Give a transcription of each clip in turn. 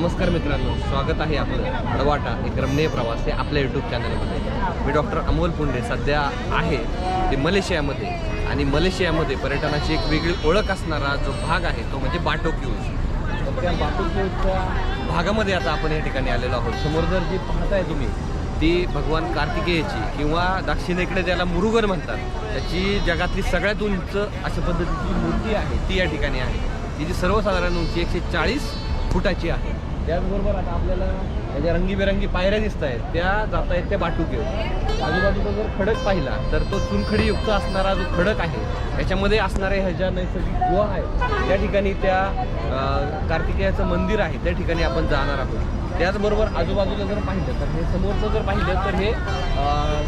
नमस्कार मित्रांनो स्वागत आहे आपलं अडवाटा एक रमणीय प्रवास हे आपल्या यूट्यूब चॅनलमध्ये मी डॉक्टर अमोल पुंडे सध्या आहे ते मलेशियामध्ये आणि मलेशियामध्ये पर्यटनाची एक वेगळी ओळख असणारा जो भाग आहे तो म्हणजे बाटोक्यूज तर त्या बाटोक्यूजच्या भागामध्ये आता आपण या ठिकाणी आलेलो आहोत. समोर जर जी पाहताय तुम्ही ती भगवान कार्तिकेयची किंवा दक्षिणेकडे त्याला मुरुगन म्हणतात त्याची जगातली सगळ्यात उंच अशा पद्धतीची मूर्ती आहे ती या ठिकाणी आहे. तिची सर्वसाधारण उंची एकशे चाळीस फुटाची आहे. त्याचबरोबर आता आपल्याला त्याच्या रंगीबेरंगी पायऱ्या दिसत आहेत त्या जात आहेत त्या बाटुके आजूबाजूला जर खडक पाहिला तर तो चुनखडीयुक्त असणारा जो खडक आहे त्याच्यामध्ये असणाऱ्या ह्या ज्या नैसर्गिक गुहा आहेत त्या ठिकाणी त्या कार्तिकेयाचं मंदिर आहे त्या ठिकाणी आपण जाणार आहोत. त्याचबरोबर आजूबाजूला जर पाहिलं तर हे समोरचं जर पाहिलं तर हे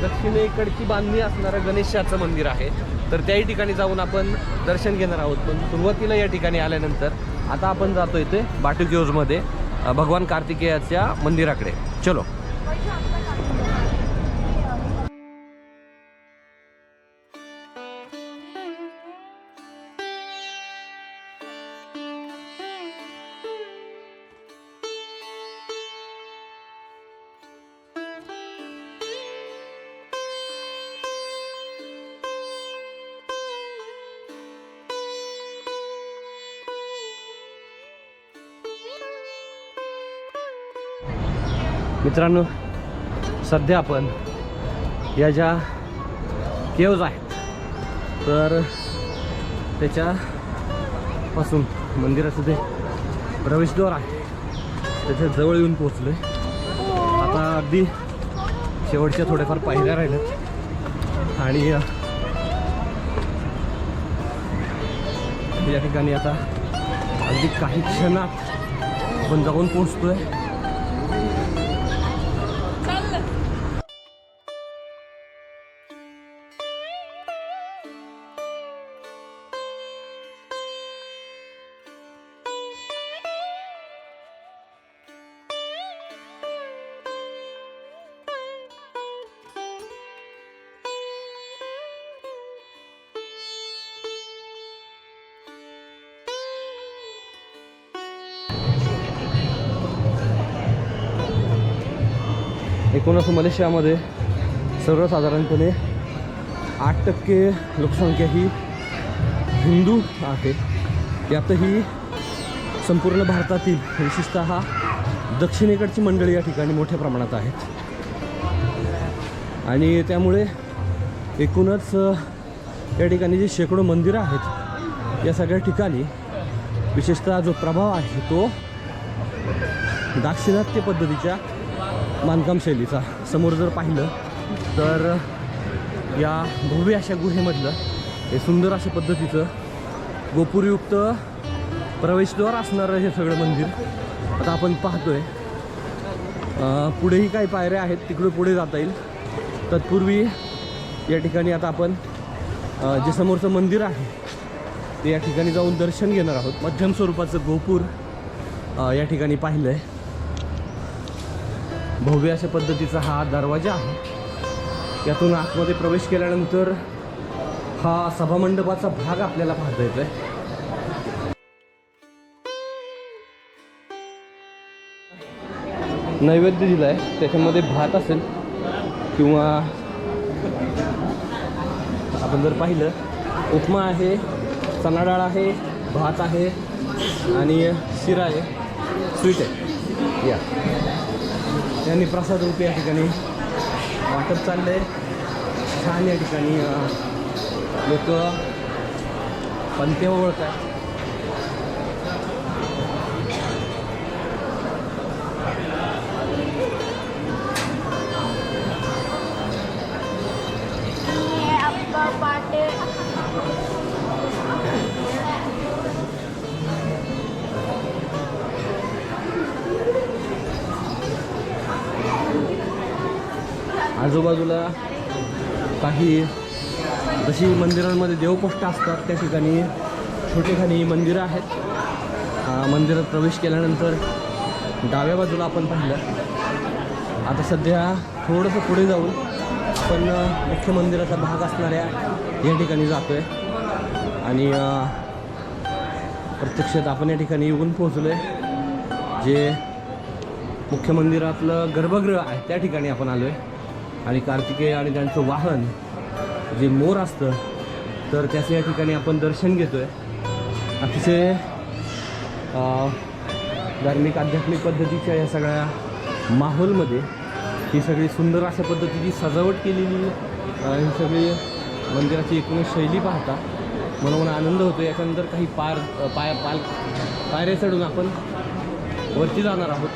दक्षिणेकडची बांधणी असणारं गणेशाचं मंदिर आहे. तर त्याही ठिकाणी जाऊन आपण दर्शन घेणार आहोत. पण सुरुवातीला या ठिकाणी आल्यानंतर आता आपण जातो इथे बाटुक्योजमध्ये अं, भगवान कार्तिकेयाच्या मंदिराकडे. चलो. मित्रांनो सध्या आपण या ज्या केव्ज आहेत तर त्याच्यापासून मंदिराचं ते प्रवेशद्वार आहे त्याच्याजवळ येऊन पोचलो आता अगदी शेवटच्या थोड्याफार पायऱ्या राहिल्यात. आणि या ठिकाणी आता अगदी काही क्षणात आपण जाऊन पोचतोय एकूणच मलेशियामध्ये सर्वसाधारणपणे आठ टक्के लोकसंख्या ही हिंदू आहे. यातही संपूर्ण भारतातील विशेषतः दक्षिणेकडची मंडळी या ठिकाणी मोठ्या प्रमाणात आहेत. आणि त्यामुळे एकूणच या ठिकाणी जी शेकडो मंदिरं आहेत या सगळ्या ठिकाणी विशेषतः जो प्रभाव आहे तो दाक्षिणात्य पद्धतीच्या बांधकाम शैलीचा. समोर जर पाहिलं तर या भव्य अशा गुहेमधलं हे सुंदर अशा पद्धतीचं गोपुरयुक्त प्रवेशद्वार असणारं हे सगळं मंदिर आता आपण पाहतोय. पुढेही काही पायऱ्या आहेत तिकडे पुढे जाता येईल. तत्पूर्वी या ठिकाणी आता आपण जे समोरचं मंदिर आहे ते या ठिकाणी जाऊन दर्शन घेणार आहोत. मध्यम स्वरूपाचं गोपूर या ठिकाणी पाहिलं आहे भव्य अशा पद्धतीचा हा दरवाजा आहे. यातून आतमध्ये प्रवेश केल्यानंतर हा सभामंडपाचा भाग आपल्याला पाहता येतोय. नैवेद्य दिला आहे. त्याच्यामध्ये भात असेल किंवा आपण जर पाहिलं उपमा आहे चणा डाळ आहे भात आहे आणि शिरा आहे. स्वीट आहे. या. यांनी प्रसाद रूपी या ठिकाणी वाटप चाललंय. छान या ठिकाणी लोक पण ओळख आहे आजूबाजूला काही जशी मंदिरांमध्ये देवपोष्ट असतात त्या ठिकाणी छोटेखानी मंदिरं आहेत. मंदिरात प्रवेश केल्यानंतर डाव्या बाजूला आपण पाहिलं. आता सध्या थोडंसं पुढे जाऊन आपण मुख्य मंदिराचा भाग असणाऱ्या या ठिकाणी जातो आहे आणि प्रत्यक्षात आपण या ठिकाणी येऊन पोहोचलो आहे जे मुख्य मंदिरातलं गर्भगृह आहे त्या ठिकाणी आपण आलो आहे आणि कार्तिकेय आणि त्यांचं वाहन जे मोर असतं तर त्याचं या ठिकाणी आपण दर्शन घेतो आहे अतिशय धार्मिक आध्यात्मिक पद्धतीच्या या सगळ्या माहोलमध्ये ही सगळी सुंदर अशा पद्धतीची सजावट केलेली ही सगळी मंदिराची एकूण शैली पाहता म्हणून आनंद होतो याच्यानंतर काही पार पाया पाय पाल पायऱ्या चढून आपण वरती जाणार आहोत.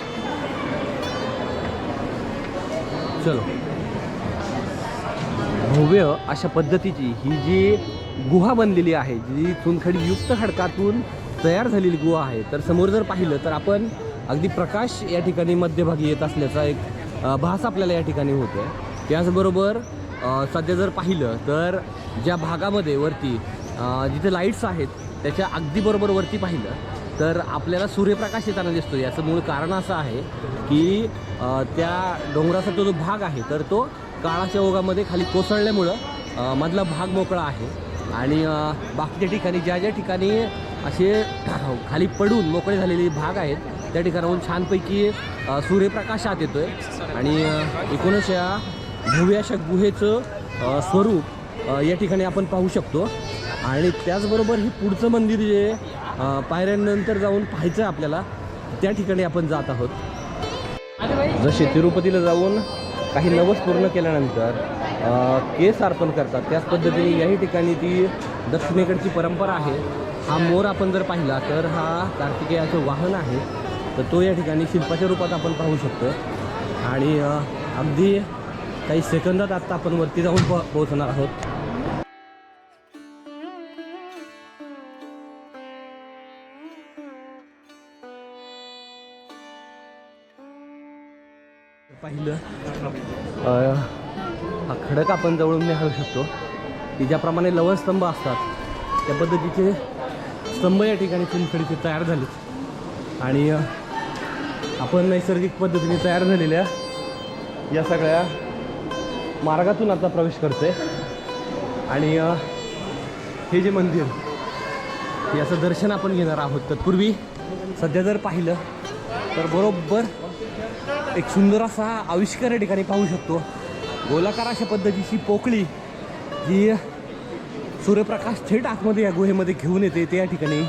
चलो. भव्य अशा पद्धतीची ही जी गुहा बनलेली आहे जी चुनखडी युक्त खडकातून तयार झालेली गुहा आहे. तर समोर जर पाहिलं तर आपण अगदी प्रकाश या ठिकाणी मध्यभागी येत असल्याचा एक भास आपल्याला या ठिकाणी होतो आहे त्याचबरोबर सध्या जर पाहिलं तर ज्या भागामध्ये वरती जिथे लाईट्स आहेत त्याच्या अगदी बरोबर वरती पाहिलं तर आपल्याला सूर्यप्रकाश येताना दिसतो याचं मूळ कारण असं आहे की त्या डोंगराचा तो जो भाग आहे तर तो काळाच्या ओघामध्ये खाली कोसळल्यामुळं मधला भाग मोकळा आहे. आणि बाकीच्या ठिकाणी ज्या ज्या ठिकाणी असे खाली पडून मोकळे झालेले भाग आहेत त्या ठिकाणाहून छानपैकी सूर्यप्रकाशात सूर्यप्रकाश आत येतो आहे आणि एकूणच या भुव्याशा गुहेचं स्वरूप या ठिकाणी आपण पाहू शकतो. आणि त्याचबरोबर हे पुढचं मंदिर जे पायऱ्यांनंतर जाऊन पाहायचं आहे आपल्याला त्या ठिकाणी आपण जात आहोत. जसे तिरुपतीला जाऊन काही नवस पूर्ण केल्यानंतर केस अर्पण करतात. त्याच पद्धतीने याही ठिकाणी ती दक्षिणेकडची परंपरा आहे. हा मोर आपण जर पाहिला तर हा कार्तिकेयाचं वाहन आहे. तर तो या ठिकाणी शिल्पाच्या रूपात आपण पाहू शकतो. आणि अगदी काही सेकंदात आत्ता आपण वरती जाऊन पो पोहोचणार आहोत. पाहिलं हा खडक आपण जवळून निहाळू शकतो. की ज्याप्रमाणे लवणस्तंभ असतात त्या पद्धतीचे स्तंभ या ठिकाणी चुनखडीचे तयार झालेत. आणि आपण नैसर्गिक पद्धतीने तयार झालेल्या या सगळ्या मार्गातून आता प्रवेश करतोय. आणि हे जे मंदिर याचं दर्शन आपण घेणार आहोत. तत्पूर्वी सध्या जर पाहिलं तर बरोबर एक सुंदर असा आविष्कार या ठिकाणी पाहू शकतो. गोलाकार अशा पद्धतीची पोकळी जी सूर्यप्रकाश थेट आतमध्ये या गुहेमध्ये घेऊन येते ते या ठिकाणी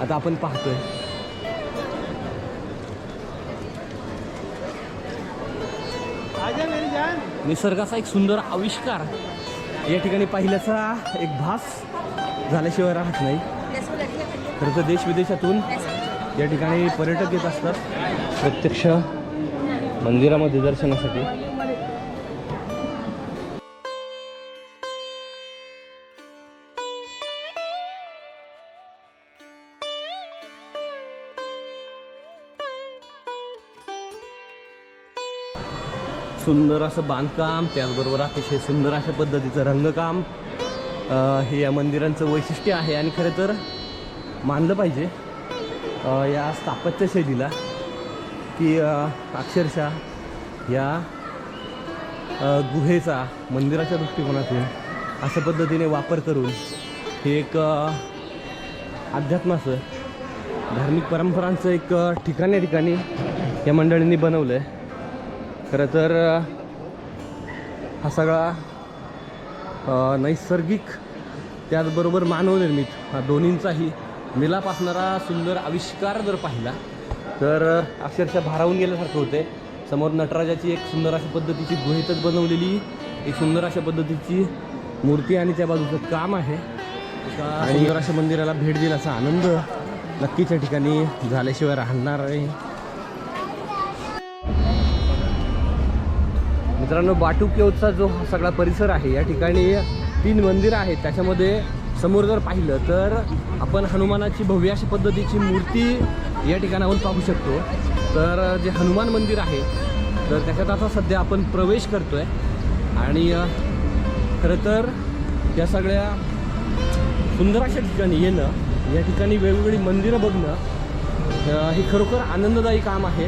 आता आपण पाहतोय. निसर्गाचा एक सुंदर आविष्कार या ठिकाणी पाहिल्याचा एक भास झाल्याशिवाय राहत नाही. खरं तर देश विदेशातून या ठिकाणी पर्यटक येत असतात. प्रत्यक्ष मंदिरामध्ये दर्शनासाठी. सुंदर असं बांधकाम त्याचबरोबर अतिशय सुंदर अशा पद्धतीचं रंगकाम हे या मंदिरांचं वैशिष्ट्य आहे. आणि खरं तर मानलं पाहिजे या स्थापत्य शैलीला की अक्षरशः या गुहेचा मंदिराच्या दृष्टिकोनातून अशा पद्धतीने वापर करून हे एक अध्यात्माचं धार्मिक परंपरांचं एक ठिकाणी ठिकाण या ठिकाणी या मंडळींनी बनवलं आहे खरं तर हा सगळा नैसर्गिक त्याचबरोबर मानवनिर्मित हा दोन्हींचाही मिलाप असणारा सुंदर आविष्कार जर पाहिला तर अक्षरशः भारावून गेल्यासारखं होते समोर नटराजाची एक सुंदर अशा पद्धतीची गुहेतच बनवलेली एक सुंदर अशा पद्धतीची मूर्ती आणि त्या बाजूचं काम आहे. आणि सुंदर अशा मंदिराला भेट देण्याचा आनंद नक्कीच या ठिकाणी झाल्याशिवाय राहणार आहे. मित्रांनो बाटू केवचा जो हा सगळा परिसर आहे या ठिकाणी तीन मंदिरं आहेत. त्याच्यामध्ये समोर जर पाहिलं तर आपण हनुमानाची भव्य अशा पद्धतीची मूर्ती या ठिकाणाहून पाहू शकतो. तर जे हनुमान मंदिर आहे तर त्याच्यात आता सध्या आपण प्रवेश करतो आहे आणि खरं तर या सगळ्या सुंदर अशा ठिकाणी येणं या ठिकाणी वेगवेगळी मंदिरं बघणं हे खरोखर आनंददायी काम आहे.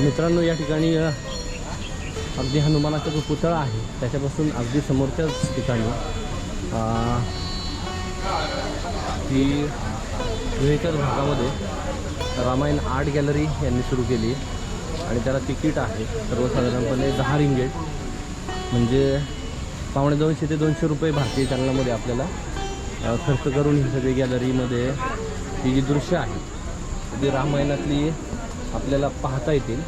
मित्रांनो या ठिकाणी अगदी हनुमानाचा जो पुतळा आहे त्याच्यापासून अगदी समोरच्याच ठिकाणी ती वेळच्याच भागामध्ये रामायण आर्ट गॅलरी यांनी सुरू केली. आणि त्याला तिकीट आहे सर्वसाधारणपणे दहा रिंगेट. म्हणजे पावणे दोनशे ते दोनशे रुपये भारतीय चलनामध्ये आपल्याला खर्च करून ही सगळी गॅलरीमध्ये ही जी दृश्य आहे ती रामायणातली आपल्याला पाहता येतील.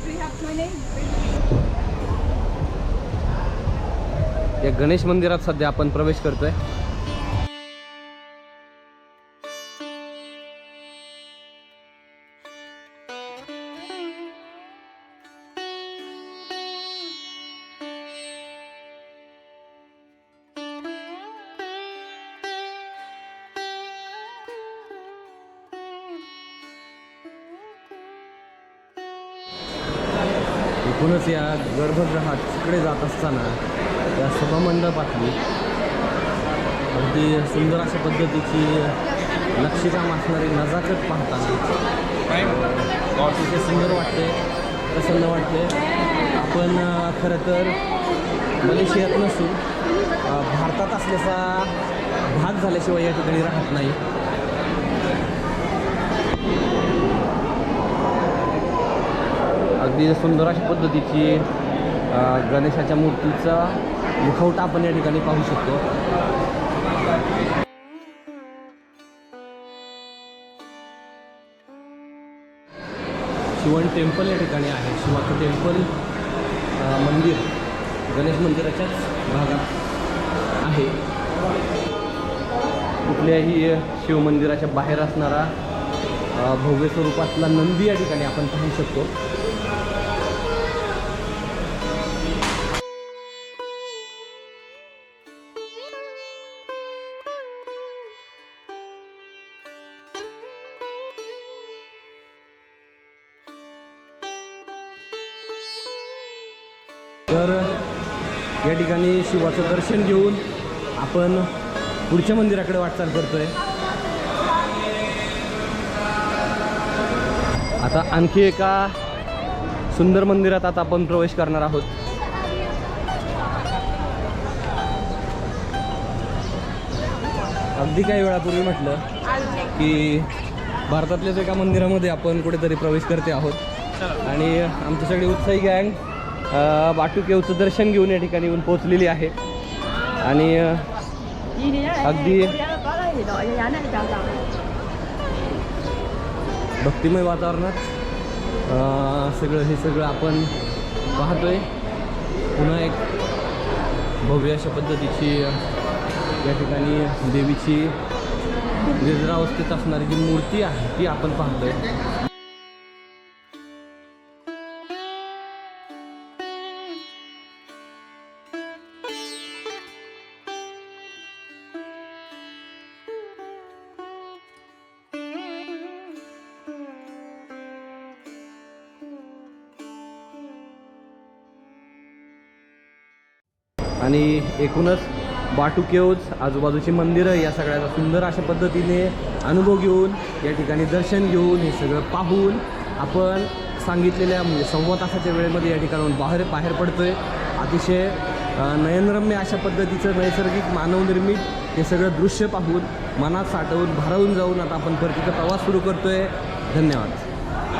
या गणेश मंदिरात सध्या आपण प्रवेश करतोय. एकूणच या गर्भगृहात तिकडे जात असताना या सभामंडपातली अगदी सुंदर अशा पद्धतीची नक्षीकाम असणारी नजाकत पाहताना अतिशय सुंदर वाटते प्रसन्न वाटते. आपण खरं तर मलेशियात नसून भारतात असल्याचा भाग झाल्याशिवाय या ठिकाणी राहत नाही. अगदी सुंदर अशा पद्धतीची गणेशाच्या मूर्तीचा मुखवटा आपण या ठिकाणी पाहू शकतो. शिवण टेम्पल या ठिकाणी आहे. शिवाचं टेम्पल मंदिर गणेश मंदिराच्याच भागात आहे. कुठल्याही शिवमंदिराच्या बाहेर असणारा भव्य स्वरूपातला नंदी या ठिकाणी आपण पाहू शकतो. तर या ठिकाणी शिवाचं दर्शन घेऊन आपण पुढच्या मंदिराकडे वाटचाल करतोय. आता आणखी एका सुंदर मंदिरात आता आपण प्रवेश करणार आहोत. अगदी काही वेळापूर्वी म्हटलं की भारतातल्याच एका मंदिरामध्ये आपण कुठेतरी प्रवेश करते आहोत. आणि आमची सगळी उत्साही गँग बाटुकेवचं दर्शन घेऊन या ठिकाणी येऊन पोहोचलेली आहे. आणि अगदी भक्तिमय वातावरणात सगळं हे सगळं आपण पाहतोय. पुन्हा एक भव्य अशा पद्धतीची या ठिकाणी देवीची निद्रावस्थेत असणारी जी मूर्ती आहे ती आपण पाहतोय. आणि एकूणच बाटू केव्ज आजूबाजूची मंदिरं या सगळ्याचा सुंदर अशा पद्धतीने अनुभव घेऊन या ठिकाणी दर्शन घेऊन हे सगळं पाहून आपण सांगितलेल्या म्हणजे सव्वा तासाच्या वेळेमध्ये या ठिकाणाहून बाहेर बाहेर पडतो आहे अतिशय नयनरम्य अशा पद्धतीचं नैसर्गिक मानवनिर्मित हे सगळं दृश्य पाहून मनात साठवून भारावून जाऊन आता आपण परतीचा प्रवास सुरू करतो आहे धन्यवाद.